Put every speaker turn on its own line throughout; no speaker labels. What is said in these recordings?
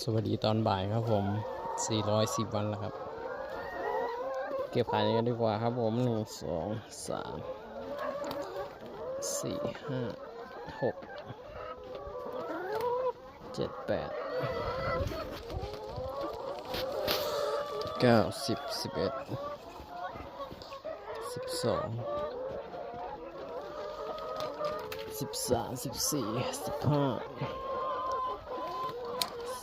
สวัสดีตอนบ่ายครับผม 410 วันแล้วครับ เก็บขายกันดีกว่าครับผม 1 2 3 4 5 6 7 8 9 10 11 12 13 14 15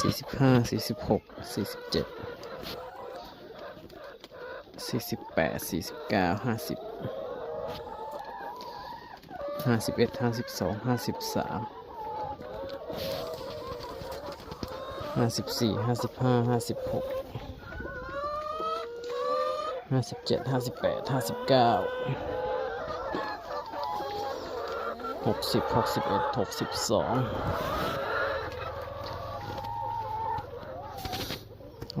สี่สิบห้าสี่สิบหกสี่สิบเจ็ดสี่สิบแปดสี่สิบเก้าห้าสิบห้าสิบเอ็ดห้าสิบสองห้าสิบสามห้าสิบสี่ห้าสิบห้าห้าสิบหกห้าสิบเจ็ดห้าสิบแปดห้าสิบเก้าหกสิบหกสิบเอ็ดหกสิบสอง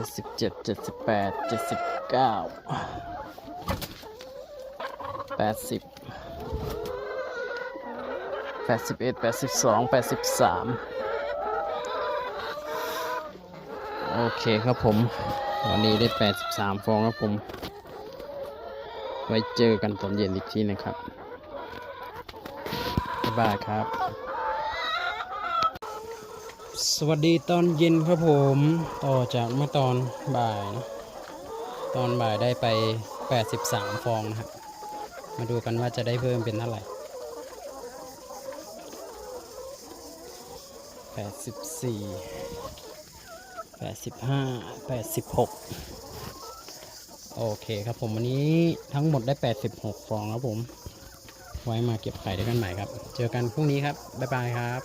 จ็ดสิบเจ็ดเจ็ดสิบแปดเจ็ดสิบเก้าแปดสิบแปดสิบเอ็ดแปดสิบสองแปดสิบสามโอเคครับผมวันนี้ได้แปดสิบสามฟองครับผม ไว้เจอกันตอนเย็นอีกทีนะครับ บ๊ายบายครับ สวัสดีตอนเย็นครับผมต่อจากเมื่อตอนบ่ายนะตอนบ่ายได้ไป 83 ฟองนะครับมาดูกันว่าจะได้เพิ่มเป็นเท่าไหร่ 84 85 86 โอเคครับผมวันนี้ทั้งหมดได้ 86 ฟองครับผม ไว้มาเก็บไข่ด้วยกันใหม่ครับ เจอกันพรุ่งนี้ครับ บ๊ายบายครับ